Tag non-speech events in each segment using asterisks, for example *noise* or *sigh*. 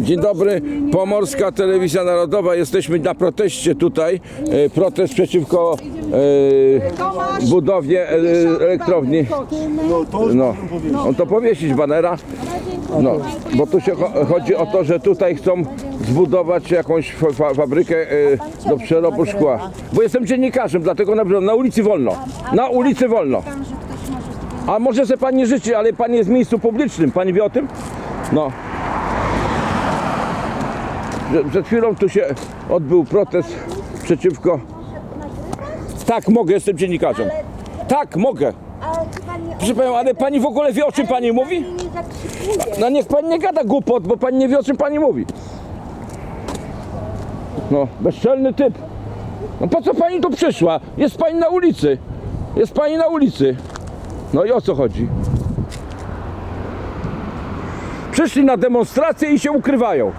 Dzień dobry, Pomorska Telewizja Narodowa. Jesteśmy na proteście tutaj. E, Protest przeciwko e, budowie e, elektrowni. No, on to powiesić banera. No, bo tu się cho- chodzi o to, że tutaj chcą zbudować jakąś fa- fa- fabrykę do przerobu szkła. Bo jestem dziennikarzem, dlatego na, na ulicy wolno. Na ulicy wolno. A może se pani życzy, ale pani jest w miejscu publicznym. Pani wie o tym? No. Przed chwilą tu się odbył protest przeciwko. Tak, mogę, jestem dziennikarzem. Tak, mogę. Proszę panią, ale pani w ogóle wie o czym pani mówi? No niech pani nie gada głupot, bo pani nie wie o czym pani mówi. No, bezczelny typ. No po co pani tu przyszła? Jest pani na ulicy. Jest pani na ulicy. No i o co chodzi? Przyszli na demonstrację i się ukrywają.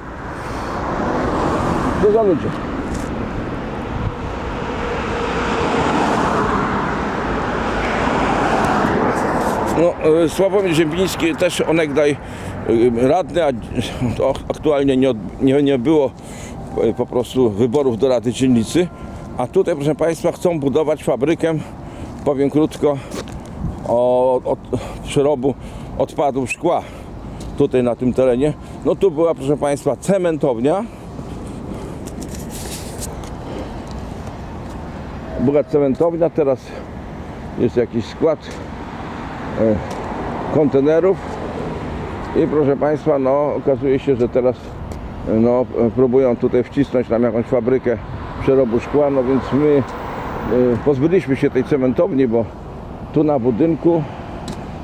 Co za ludzie? No, e, Sławomir Ziembiński też onegdaj e, radny, a aktualnie nie, nie, nie było e, po prostu wyborów do Rady Dzielnicy. A tutaj, proszę Państwa, chcą budować fabrykę, powiem krótko, o, od przerobu odpadów szkła tutaj na tym terenie. No tu była, proszę Państwa, cementownia. Była cementownia, teraz jest jakiś skład kontenerów i proszę Państwa, no okazuje się, że teraz no, próbują tutaj wcisnąć nam jakąś fabrykę przerobu szkła, no więc my pozbyliśmy się tej cementowni, bo tu na budynku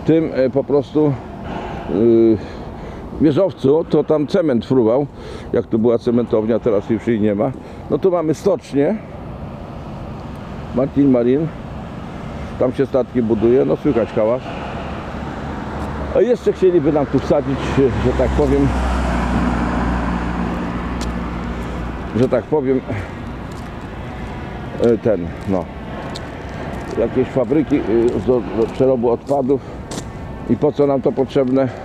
tym po prostu wieżowcu to tam cement fruwał, jak tu była cementownia, teraz już jej nie ma. No tu mamy stocznię Martin Marin, tam się statki buduje, no słychać hałas. A jeszcze chcieliby nam tu wsadzić, że tak powiem, że tak powiem, e, ten, no, jakieś fabryki do, do przerobu odpadów i po co nam to potrzebne?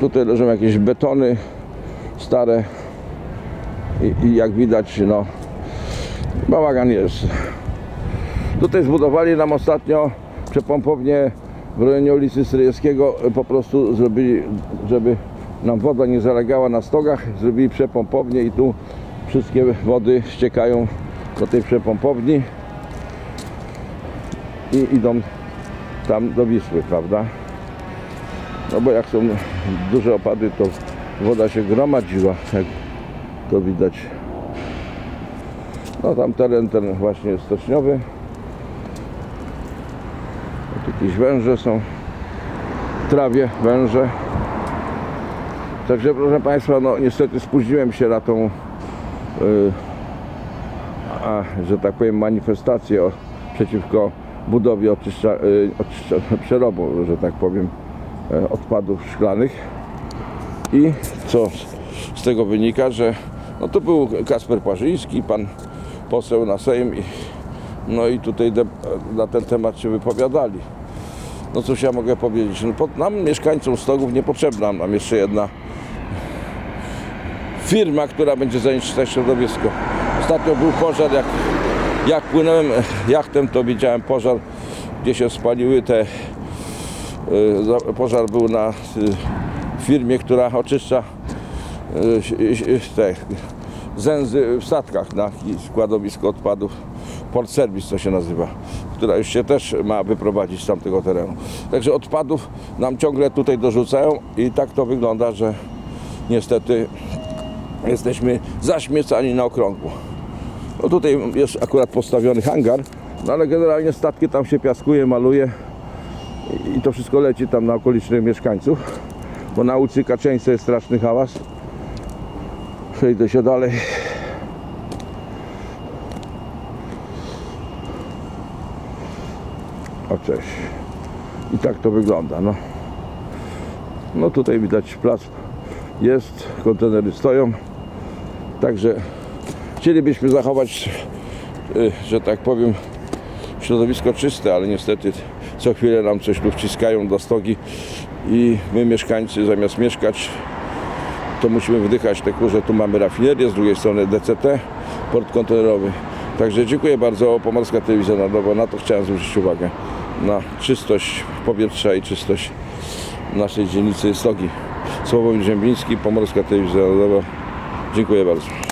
Tutaj leżą jakieś betony stare i, i jak widać, no, bałagan jest. Tutaj zbudowali nam ostatnio przepompownię w rejonie ulicy Stryjewskiego. Po prostu zrobili, żeby nam woda nie zalegała na stogach, zrobili przepompownię i tu wszystkie wody ściekają do tej przepompowni i idą tam do Wisły, prawda? No bo jak są duże opady, to woda się gromadziła, jak to widać. No tam teren ten właśnie jest stoczniowy. Tu Jakieś węże są. W trawie węże. Także proszę Państwa, no niestety spóźniłem się na tą y, a, że tak powiem manifestację o, przeciwko budowie oczyszcza, y, oczyszcza, *laughs* przerobu, że tak powiem, odpadów szklanych. I co z- tego wynika, że no to był Kasper Parzyński, pan poseł na Sejm i no i tutaj de- na ten temat się wypowiadali. No cóż ja mogę powiedzieć? No, pod, nam mieszkańcom Stogów niepotrzebna nam jeszcze jedna firma, która będzie zanieczyszczać środowisko. Ostatnio był pożar, jak, jak płynąłem jachtem, to widziałem pożar, gdzie się spaliły te... y, Pożar był na y, firmie, która oczyszcza y, te zęzy w statkach na składowisko odpadów. Port Service to się nazywa, która już się też ma wyprowadzić z tamtego terenu. Także odpadów nam ciągle tutaj dorzucają i tak to wygląda, że niestety jesteśmy zaśmiecani na okrągło. No tutaj jest akurat postawiony hangar, no ale generalnie statki tam się piaskuje, maluje i- to wszystko leci tam na okolicznych mieszkańców, bo na ulicy Kaczyńskiej jest straszny hałas. Przejdę się dalej. O cześć. I tak to wygląda. No, no tutaj widać plac jest, kontenery stoją. Także chcielibyśmy zachować, y, że tak powiem, środowisko czyste, ale niestety co chwilę nam coś tu wciskają do stogi i my mieszkańcy zamiast mieszkać to musimy wdychać te kurze. Tu mamy rafinerię, z drugiej strony DCT, port kontenerowy. Także dziękuję bardzo. Pomorska Telewizja Narodowa. Na to chciałem zwrócić uwagę. Na czystość powietrza i czystość naszej dzielnicy Stogi. Sławomir Ziembiński, Pomorska Telewizja Narodowa. Dziękuję bardzo.